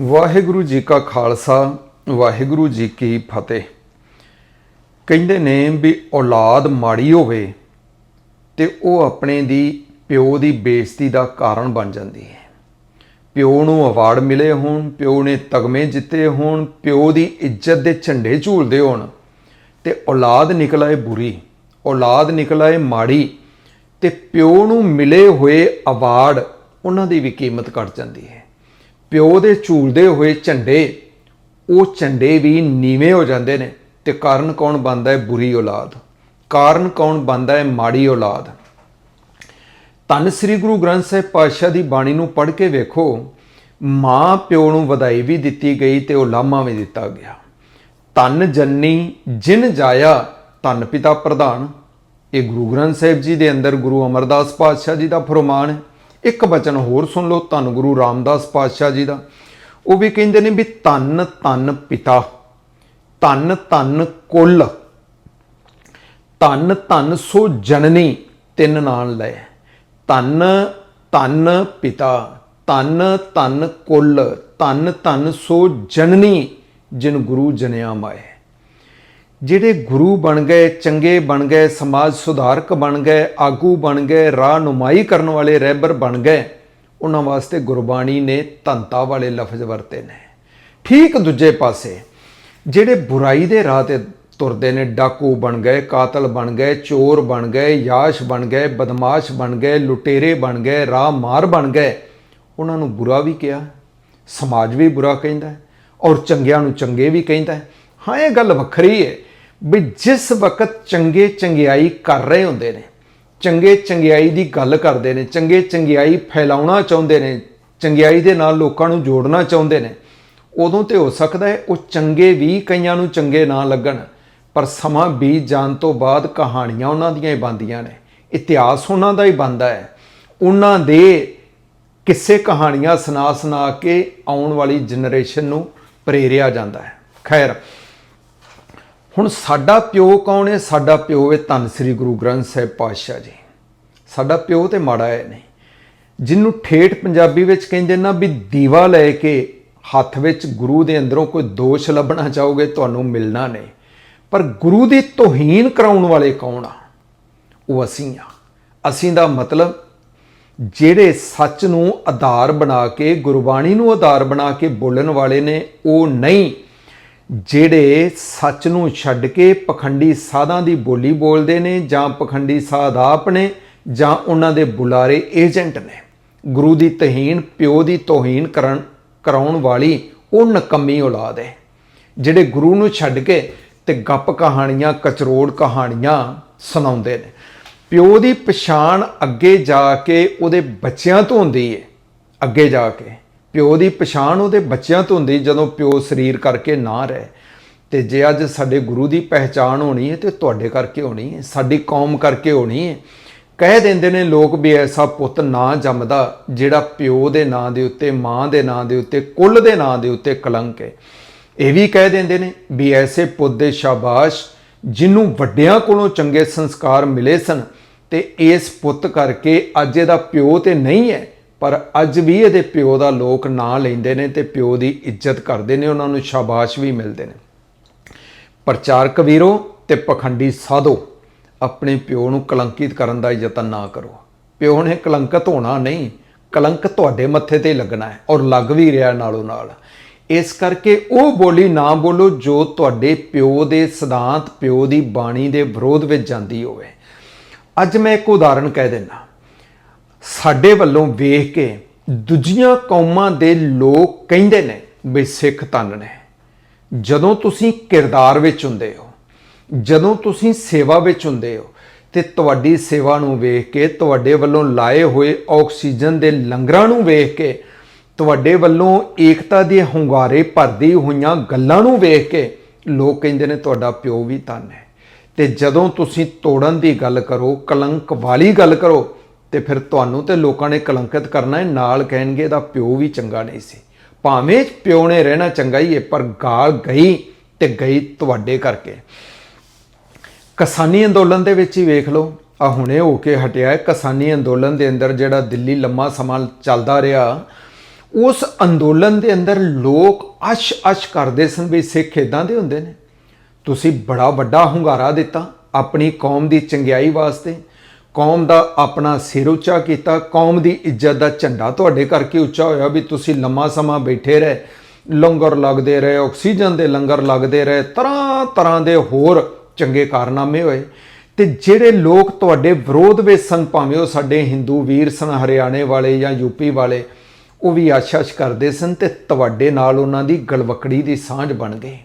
ਵਾਹਿਗੁਰੂ ਜੀ ਕਾ ਖਾਲਸਾ, ਵਾਹਿਗੁਰੂ ਜੀ ਕੀ ਫਤਿਹ। ਕਹਿੰਦੇ ਨੇ ਵੀ ਔਲਾਦ ਮਾੜੀ ਹੋਵੇ ਤੇ ਉਹ ਆਪਣੇ ਦੀ ਪਿਓ ਦੀ ਬੇਇੱਜ਼ਤੀ ਦਾ ਕਾਰਨ ਬਣ ਜਾਂਦੀ ਹੈ। ਪਿਓ ਨੂੰ ਅਵਾਰਡ ਮਿਲੇ ਹੋਣ, ਪਿਓ ਨੇ ਤਗਮੇ ਜਿੱਤੇ ਹੋਣ, ਪਿਓ ਦੀ ਇੱਜ਼ਤ ਦੇ ਝੰਡੇ ਝੂਲਦੇ ਹੋਣ ਤੇ ਔਲਾਦ ਨਿਕਲ ਆਏ ਬੁਰੀ, ਔਲਾਦ ਨਿਕਲ ਆਏ ਮਾੜੀ ਤੇ ਪਿਓ ਨੂੰ ਮਿਲੇ ਹੋਏ ਅਵਾਰਡ ਉਹਨਾਂ ਦੀ ਵੀ ਕੀਮਤ ਘਟ ਜਾਂਦੀ ਹੈ। ਪਿਓ ਦੇ ਝੂਲਦੇ ਹੋਏ ਝੰਡੇ, ਉਹ ਝੰਡੇ ਵੀ ਨੀਵੇਂ ਹੋ ਜਾਂਦੇ ਨੇ ਤੇ ਕਾਰਨ ਕੌਣ ਬਣਦਾ ਹੈ ਬੁਰੀ ਔਲਾਦ? ਕਾਰਨ ਕੌਣ ਬਣਦਾ ਹੈ ਮਾੜੀ ਔਲਾਦ? ਧੰਨ ਸ੍ਰੀ ਗੁਰੂ ਗ੍ਰੰਥ ਸਾਹਿਬ ਪਾਤਸ਼ਾਹ ਦੀ ਬਾਣੀ ਨੂੰ ਪੜ੍ਹ ਕੇ ਵੇਖੋ, ਮਾਂ ਪਿਓ ਨੂੰ ਵਧਾਈ ਵੀ ਦਿੱਤੀ ਗਈ ਤੇ ਉਹ ਲਾਮਾ ਵੀ ਦਿੱਤਾ ਗਿਆ। ਧੰਨ ਜੰਨੀ ਜਿਨ ਜਾਇਆ, ਧੰਨ ਪਿਤਾ ਪ੍ਰਧਾਨ। ਇਹ ਗੁਰੂ ਗ੍ਰੰਥ ਸਾਹਿਬ ਜੀ ਦੇ ਅੰਦਰ ਗੁਰੂ ਅਮਰਦਾਸ ਪਾਤਸ਼ਾਹ ਜੀ ਦਾ ਫਰਮਾਨ ਹੈ। ਇੱਕ ਬਚਨ ਹੋਰ ਸੁਣ ਲਓ, ਧੰਨ ਗੁਰੂ ਰਾਮਦਾਸ ਪਾਤਸ਼ਾਹ ਜੀ ਦਾ। ਉਹ ਵੀ ਕਹਿੰਦੇ ਨੇ ਵੀ ਧੰਨ ਧੰਨ ਪਿਤਾ, ਧੰਨ ਧੰਨ ਕੁੱਲ, ਧੰਨ ਧੰਨ ਸੋ ਜਨਨੀ ਤਿੰਨ ਨਾਲ ਲੈ। ਧੰਨ ਧੰਨ ਪਿਤਾ, ਧੰਨ ਧੰਨ ਕੁੱਲ, ਧੰਨ ਧੰਨ ਸੋ ਜਨਨੀ ਜਿਨ ਗੁਰੂ ਜਨਿਆ ਮਾਏ। ਜਿਹੜੇ ਗੁਰੂ ਬਣ ਗਏ ਚੰਗੇ ਬਣ ਗਏ ਸਮਾਜ ਸੁਧਾਰਕ ਬਣ ਗਏ ਆਗੂ ਬਣ ਗਏ ਰਾਹ ਨੁਮਾਈ ਕਰਨ ਵਾਲੇ ਰਹਿਬਰ ਬਣ ਗਏ ਉਹਨਾਂ ਵਾਸਤੇ ਗੁਰਬਾਣੀ ਨੇ ਧੰਤਾ ਵਾਲੇ ਲਫ਼ਜ਼ ਵਰਤੇ ਨੇ ਠੀਕ ਦੂਜੇ ਪਾਸੇ ਜਿਹੜੇ ਬੁਰਾਈ ਦੇ ਰਾਹ ਤੇ ਤੁਰਦੇ ਨੇ ਡਾਕੂ ਬਣ ਗਏ ਕਾਤਲ ਬਣ ਗਏ ਚੋਰ ਬਣ ਗਏ ਯਾਸ਼ ਬਣ ਗਏ ਬਦਮਾਸ਼ ਬਣ ਗਏ ਲੁਟੇਰੇ ਬਣ ਗਏ ਰਾਹ ਮਾਰ ਬਣ ਗਏ ਉਹਨਾਂ ਨੂੰ ਬੁਰਾ ਵੀ ਕਿਹਾ ਸਮਾਜ ਵੀ ਬੁਰਾ ਕਹਿੰਦਾ ਔਰ ਚੰਗਿਆਂ ਨੂੰ ਚੰਗੇ ਵੀ ਕਹਿੰਦਾ ਹਾਂ ਇਹ ਗੱਲ ਵੱਖਰੀ ਹੈ ਵੀ ਜਿਸ ਵਕਤ ਚੰਗੇ ਚੰਗਿਆਈ ਕਰ ਰਹੇ ਹੁੰਦੇ ਨੇ, ਚੰਗੇ ਚੰਗਿਆਈ ਦੀ ਗੱਲ ਕਰਦੇ ਨੇ, ਚੰਗੇ ਚੰਗਿਆਈ ਫੈਲਾਉਣਾ ਚਾਹੁੰਦੇ ਨੇ, ਚੰਗਿਆਈ ਦੇ ਨਾਲ ਲੋਕਾਂ ਨੂੰ ਜੋੜਨਾ ਚਾਹੁੰਦੇ ਨੇ, ਉਦੋਂ ਤੇ ਹੋ ਸਕਦਾ ਹੈ ਉਹ ਚੰਗੇ ਵੀ ਕਈਆਂ ਨੂੰ ਚੰਗੇ ਨਾ ਲੱਗਣ, ਪਰ ਸਮਾਂ ਬੀਤ ਜਾਣ ਤੋਂ ਬਾਅਦ ਕਹਾਣੀਆਂ ਉਹਨਾਂ ਦੀਆਂ ਹੀ ਬਣਦੀਆਂ ਨੇ, ਇਤਿਹਾਸ ਉਹਨਾਂ ਦਾ ਹੀ ਬਣਦਾ ਹੈ। ਉਹਨਾਂ ਦੇ ਕਿਸੇ ਕਹਾਣੀਆਂ ਸੁਣਾ ਸੁਣਾ ਕੇ ਆਉਣ ਵਾਲੀ ਜਨਰੇਸ਼ਨ ਨੂੰ ਪ੍ਰੇਰਿਆ ਜਾਂਦਾ ਹੈ। ਖੈਰ ਹੁਣ ਸਾਡਾ ਪਿਓ ਕੌਣ ਹੈ? ਸਾਡਾ ਪਿਓ ਹੈ ਧੰਨ ਸ੍ਰੀ ਗੁਰੂ ਗ੍ਰੰਥ ਸਾਹਿਬ ਪਾਤਸ਼ਾਹ ਜੀ। ਸਾਡਾ ਪਿਓ ਤੇ ਮਾੜਾ ਹੈ ਨਹੀਂ। ਜਿਹਨੂੰ ਠੇਠ ਪੰਜਾਬੀ ਵਿੱਚ ਕਹਿੰਦੇ ਨਾ ਵੀ ਦੀਵਾ ਲੈ ਕੇ ਹੱਥ ਵਿੱਚ ਗੁਰੂ ਦੇ ਅੰਦਰੋਂ ਕੋਈ ਦੋਸ਼ ਲੱਭਣਾ ਚਾਹੋਗੇ, ਤੁਹਾਨੂੰ ਮਿਲਣਾ ਨਹੀਂ। ਪਰ ਗੁਰੂ ਦੀ ਤੋਹੀਨ ਕਰਾਉਣ ਵਾਲੇ ਕੌਣ ਆ? ਉਹ ਅਸੀਂ ਆ। ਅਸੀਂ ਦਾ ਮਤਲਬ ਜਿਹੜੇ ਸੱਚ ਨੂੰ ਆਧਾਰ ਬਣਾ ਕੇ, ਗੁਰਬਾਣੀ ਨੂੰ ਆਧਾਰ ਬਣਾ ਕੇ ਬੋਲਣ ਵਾਲੇ ਨੇ, ਉਹ ਨਹੀਂ। ਜਿਹੜੇ ਸੱਚ ਨੂੰ ਛੱਡ ਕੇ ਪਖੰਡੀ ਸਾਧਾਂ ਦੀ ਬੋਲੀ ਬੋਲਦੇ ਨੇ ਜਾਂ ਪਖੰਡੀ ਸਾਧ ਆਪ ਨੇ ਜਾਂ ਉਹਨਾਂ ਦੇ ਬੁਲਾਰੇ ਏਜੰਟ ਨੇ, ਗੁਰੂ ਦੀ ਤਹੀਨ, ਪਿਓ ਦੀ ਤੋਹੀਨ ਕਰਨ, ਕਰਾਉਣ ਵਾਲੀ ਉਹ ਨਕਮੀ ਔਲਾਦ ਹੈ। ਜਿਹੜੇ ਗੁਰੂ ਨੂੰ ਛੱਡ ਕੇ ਤੇ ਗੱਪ ਕਹਾਣੀਆਂ, ਕਚਰੋੜ ਕਹਾਣੀਆਂ ਸੁਣਾਉਂਦੇ ਨੇ। ਪਿਓ ਦੀ ਪਛਾਣ ਅੱਗੇ ਜਾ ਕੇ ਉਹਦੇ ਬੱਚਿਆਂ ਤੋਂ ਹੁੰਦੀ ਹੈ ਅੱਗੇ ਜਾ ਕੇ। ਪਿਓ ਦੀ ਪਛਾਣ ਉਹਦੇ ਬੱਚਿਆਂ ਤੋਂ ਹੁੰਦੀ ਜਦੋਂ ਪਿਓ ਸਰੀਰ ਕਰਕੇ ਨਾ ਰਹੇ। ਤੇ ਜੇ ਅੱਜ ਸਾਡੇ ਗੁਰੂ ਦੀ ਪਹਿਚਾਣ ਹੋਣੀ ਹੈ ਤੇ ਤੁਹਾਡੇ ਕਰਕੇ ਹੋਣੀ ਹੈ, ਸਾਡੀ ਕੌਮ ਕਰਕੇ ਹੋਣੀ ਹੈ। ਕਹਿ ਦਿੰਦੇ ਨੇ ਲੋਕ ਵੀ ਐਸਾ ਪੁੱਤ ਨਾ ਜੰਮਦਾ ਜਿਹੜਾ ਪਿਓ ਦੇ ਨਾਂ ਦੇ ਉੱਤੇ, ਮਾਂ ਦੇ ਨਾਂ ਦੇ ਉੱਤੇ, ਕੁੱਲ ਦੇ ਨਾਂ ਦੇ ਉੱਤੇ ਕਲੰਕ ਹੈ। ਇਹ ਵੀ ਕਹਿ ਦਿੰਦੇ ਨੇ ਵੀ ਐਸੇ ਪੁੱਤ ਦੇ ਸ਼ਾਬਾਸ਼ ਜਿਹਨੂੰ ਵੱਡਿਆਂ ਕੋਲੋਂ ਚੰਗੇ ਸੰਸਕਾਰ ਮਿਲੇ ਸਨ ਤੇ ਇਸ ਪੁੱਤ ਕਰਕੇ ਅੱਜ ਇਹਦਾ ਪਿਓ ਤੇ ਨਹੀਂ ਹੈ। ਪਰ ਅੱਜ ਵੀ ਇਹਦੇ ਪਿਓ ਦਾ ਲੋਕ ਨਾਂ ਲੈਂਦੇ ਨੇ ਤੇ ਪਿਓ ਦੀ ਇੱਜ਼ਤ ਕਰਦੇ ਨੇ, ਉਹਨਾਂ ਨੂੰ ਸ਼ਾਬਾਸ਼ ਵੀ ਮਿਲਦੇ ਨੇ। ਪ੍ਰਚਾਰਕ ਵੀਰੋ ਤੇ ਪਖੰਡੀ ਸਾਧੋ, ਆਪਣੇ ਪਿਓ ਨੂੰ ਕਲੰਕਿਤ ਕਰਨ ਦਾ ਯਤਨ ਨਾ ਕਰੋ। ਪਿਓ ਨੇ ਕਲੰਕਿਤ ਹੋਣਾ ਨਹੀਂ, ਕਲੰਕ ਤੁਹਾਡੇ ਮੱਥੇ ਤੇ ਲੱਗਣਾ ਹੈ ਔਰ ਲੱਗ ਵੀ ਰਿਹਾ ਨਾਲੋਂ ਨਾਲ। ਇਸ ਕਰਕੇ ਉਹ ਬੋਲੀ ਨਾ ਬੋਲੋ ਜੋ ਤੁਹਾਡੇ ਪਿਓ ਦੇ ਸਿਧਾਂਤ, ਪਿਓ ਦੀ ਬਾਣੀ ਦੇ ਵਿਰੋਧ ਵਿੱਚ ਜਾਂਦੀ ਹੋਵੇ। ਅੱਜ ਮੈਂ ਇੱਕ ਉਦਾਹਰਣ ਕਹਿ ਦਿੰਦਾ। ਸਾਡੇ ਵੱਲੋਂ ਵੇਖ ਕੇ ਦੂਜੀਆਂ ਕੌਮਾਂ ਦੇ ਲੋਕ ਕਹਿੰਦੇ ਨੇ ਵੀ ਸਿੱਖ ਤਨ ਨੇ। ਜਦੋਂ ਤੁਸੀਂ ਕਿਰਦਾਰ ਵਿੱਚ ਹੁੰਦੇ ਹੋ, ਜਦੋਂ ਤੁਸੀਂ ਸੇਵਾ ਵਿੱਚ ਹੁੰਦੇ ਹੋ, ਤੇ ਤੁਹਾਡੀ ਸੇਵਾ ਨੂੰ ਵੇਖ ਕੇ, ਤੁਹਾਡੇ ਵੱਲੋਂ ਲਾਏ ਹੋਏ ਆਕਸੀਜਨ ਦੇ ਲੰਗਰਾਂ ਨੂੰ ਵੇਖ ਕੇ, ਤੁਹਾਡੇ ਵੱਲੋਂ ਏਕਤਾ ਦੇ ਹੁੰਗਾਰੇ ਭਰਦੀ ਹੋਈਆਂ ਗੱਲਾਂ ਨੂੰ ਵੇਖ ਕੇ ਲੋਕ ਕਹਿੰਦੇ ਨੇ, ਤੁਹਾਡਾ ਪਿਓ ਵੀ ਧੰਨ ਹੈ। ਤੇ ਜਦੋਂ ਤੁਸੀਂ ਤੋੜਨ ਦੀ ਗੱਲ ਕਰੋ, ਕਲੰਕ ਵਾਲੀ ਗੱਲ ਕਰੋ ਤੇ ਫਿਰ ਤੁਹਾਨੂੰ ਤੇ ਲੋਕਾਂ ਨੇ ਕਲੰਕਿਤ ਕਰਨਾ ਹੈ। ਨਾਲ ਕਹਿਣਗੇ ਇਹਦਾ ਪਿਓ ਵੀ ਚੰਗਾ ਨਹੀਂ ਸੀ। ਭਾਵੇਂ ਪਿਓ ਨੇ ਰਹਿਣਾ ਚੰਗਾ ਹੀ ਹੈ, ਪਰ ਗਾਲ ਗਈ ਤੇ ਗਈ ਤੁਹਾਡੇ ਕਰਕੇ। ਕਿਸਾਨੀ ਅੰਦੋਲਨ ਦੇ ਵਿੱਚ ਹੀ ਵੇਖ ਲਓ। ਆ ਹੁਣੇ ਹੋ ਕੇ ਹਟਿਆ ਹੈ। ਕਿਸਾਨੀ ਅੰਦੋਲਨ ਦੇ ਅੰਦਰ ਜਿਹੜਾ ਦਿੱਲੀ ਲੰਮਾ ਸਮਾਂ ਚੱਲਦਾ ਰਿਹਾ, ਉਸ ਅੰਦੋਲਨ ਦੇ ਅੰਦਰ ਲੋਕ ਅਸ਼ ਅਸ਼ ਕਰਦੇ ਸਨ ਵੀ ਸਿੱਖ ਇਦਾਂ ਦੇ ਹੁੰਦੇ ਨੇ। ਤੁਸੀਂ ਬੜਾ ਵੱਡਾ ਹੁੰਗਾਰਾ ਦਿੱਤਾ ਆਪਣੀ ਕੌਮ ਦੀ ਚੰਗਿਆਈ ਵਾਸਤੇ। ਕੌਮ ਦਾ ਆਪਣਾ ਸਿਰ ਉੱਚਾ ਕੀਤਾ, ਕੌਮ ਦੀ ਇੱਜ਼ਤ ਦਾ ਝੰਡਾ ਤੁਹਾਡੇ ਕਰਕੇ ਉੱਚਾ ਹੋਇਆ ਵੀ ਤੁਸੀਂ ਲੰਮਾ ਸਮਾਂ ਬੈਠੇ ਰਹੇ, ਲੰਗਰ ਲੱਗਦੇ ਰਹੇ, ਆਕਸੀਜਨ ਦੇ ਲੰਗਰ ਲੱਗਦੇ ਰਹੇ ਤਰ੍ਹਾਂ ਤਰ੍ਹਾਂ ਦੇ ਹੋਰ ਚੰਗੇ ਕਾਰਨਾਮੇ ਹੋਏ। ਤੇ ਜਿਹੜੇ ਲੋਕ ਤੁਹਾਡੇ ਵਿਰੋਧ ਵਿੱਚ ਸਨ ਭਾਵੇਂ ਉਹ ਸਾਡੇ ਹਿੰਦੂ ਵੀਰ ਸਨ, ਹਰਿਆਣੇ ਵਾਲੇ ਜਾਂ ਯੂਪੀ ਵਾਲੇ, ਉਹ ਵੀ ਆਸ਼ਾਸ਼ ਕਰਦੇ ਸਨ ਤੇ ਤੁਹਾਡੇ ਨਾਲ ਉਹਨਾਂ ਦੀ ਗਲਵਕੜੀ ਦੀ ਸਾਂਝ ਬਣ ਗਈ।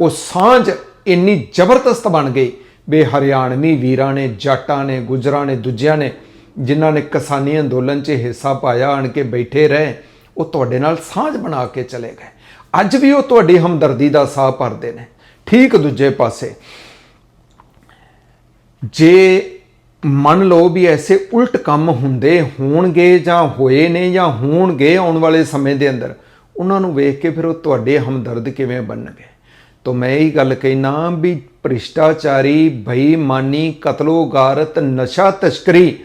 ਉਹ ਸਾਂਝ ਇੰਨੀ ਜ਼ਬਰਦਸਤ ਬਣ ਗਈ ਵੀ ਹਰਿਆਣਵੀ ਵੀਰਾਂ ਨੇ, ਜੱਟਾਂ ਨੇ, ਗੁਜਰਾਂ ਨੇ, ਦੂਜਿਆਂ ਨੇ ਜਿਨ੍ਹਾਂ ਨੇ ਕਿਸਾਨੀ ਅੰਦੋਲਨ 'ਚ ਹਿੱਸਾ ਪਾਇਆ, ਆਣ ਕੇ ਬੈਠੇ ਰਹੇ, ਉਹ ਤੁਹਾਡੇ ਨਾਲ ਸਾਂਝ ਬਣਾ ਕੇ ਚਲੇ ਗਏ। ਅੱਜ ਵੀ ਉਹ ਤੁਹਾਡੀ ਹਮਦਰਦੀ ਦਾ ਸਾਹ ਭਰਦੇ ਨੇ। ਠੀਕ ਦੂਜੇ ਪਾਸੇ, ਜੇ ਮੰਨ ਲਓ ਵੀ ਐਸੇ ਉਲਟ ਕੰਮ ਹੁੰਦੇ ਹੋਣਗੇ ਜਾਂ ਹੋਏ ਨੇ ਜਾਂ ਹੋਣਗੇ ਆਉਣ ਵਾਲੇ ਸਮੇਂ ਦੇ ਅੰਦਰ, ਉਹਨਾਂ ਨੂੰ ਵੇਖ ਕੇ ਫਿਰ ਉਹ ਤੁਹਾਡੇ ਹਮਦਰਦ ਕਿਵੇਂ ਬਣਨਗੇ? ਤਾਂ ਮੈਂ ਇਹ ਗੱਲ ਕਹਿਣਾ ਵੀ ਭ੍ਰਿਸ਼ਟਾਚਾਰੀ, ਬੇਈਮਾਨੀ, ਕਤਲੋਗਾਰਤ ਨਸ਼ਾ ਤਸਕਰੀ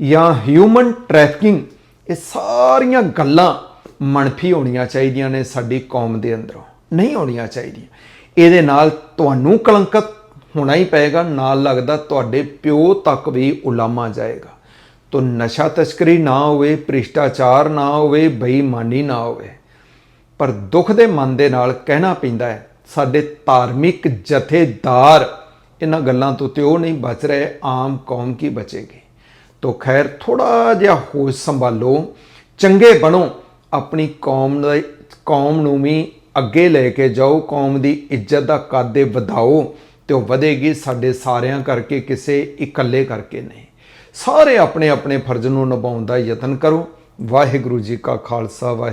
ਜਾਂ ਹਿਊਮਨ ਟ੍ਰੈਫਿਕਿੰਗ ਇਹ ਸਾਰੀਆਂ ਗੱਲਾਂ ਮਨਫੀ ਹੋਣੀਆਂ ਚਾਹੀਦੀਆਂ ਨੇ ਸਾਡੀ ਕੌਮ ਦੇ ਅੰਦਰੋਂ। ਨਹੀਂ ਹੋਣੀਆਂ ਚਾਹੀਦੀਆਂ। ਇਹਦੇ ਨਾਲ ਤੁਹਾਨੂੰ ਕਲੰਕਤ ਹੋਣਾ ਹੀ ਪਏਗਾ, ਨਾਲ ਲੱਗਦਾ ਤੁਹਾਡੇ ਪਿਓ ਤੱਕ ਵੀ ਉਲਾਮਾ ਜਾਏਗਾ। ਤੋ ਨਸ਼ਾ ਤਸਕਰੀ ਨਾ ਹੋਵੇ, ਭ੍ਰਿਸ਼ਟਾਚਾਰ ਨਾ ਹੋਵੇ, ਬੇਈਮਾਨੀ ਨਾ ਹੋਵੇ, ਪਰ ਦੁੱਖ ਦੇ ਮਨ ਦੇ ਨਾਲ ਕਹਿਣਾ ਪੈਂਦਾ ਹੈ ਸਾਡੇ ਧਾਰਮਿਕ ਜਥੇਦਾਰ ਇਹਨਾਂ ਗੱਲਾਂ ਤੋਂ ਤੇ ਉਹ ਨਹੀਂ ਬਚ ਰਹੇ, ਆਮ ਕੌਮ ਕੀ ਬਚੇਗੀ? ਤੋ ਖੈਰ ਥੋੜਾ ਜਿਹਾ ਹੋਸ਼ ਸੰਭਾਲੋ, ਚੰਗੇ ਬਣੋ, ਆਪਣੀ ਕੌਮ ਦਾ ਕੌਮ ਨੂੰ ਵੀ ਅੱਗੇ ਲੈ ਕੇ ਜਾਓ, ਕੌਮ ਦੀ ਇੱਜ਼ਤ ਦਾ ਕਾਦੇ ਵਧਾਓ ਤੇ ਉਹ ਵਧੇਗੀ, ਸਾਡੇ ਸਾਰਿਆਂ ਕਰਕੇ, ਕਿਸੇ ਇਕੱਲੇ ਕਰਕੇ ਨਹੀਂ। ਸਾਰੇ ਆਪਣੇ ਆਪਣੇ ਫਰਜ਼ ਨੂੰ ਨਿਭਾਉਣ ਦਾ ਯਤਨ ਕਰੋ। ਵਾਹਿਗੁਰੂ ਜੀ ਕਾ ਖਾਲਸਾ ਵਾਹਿਗੁਰੂ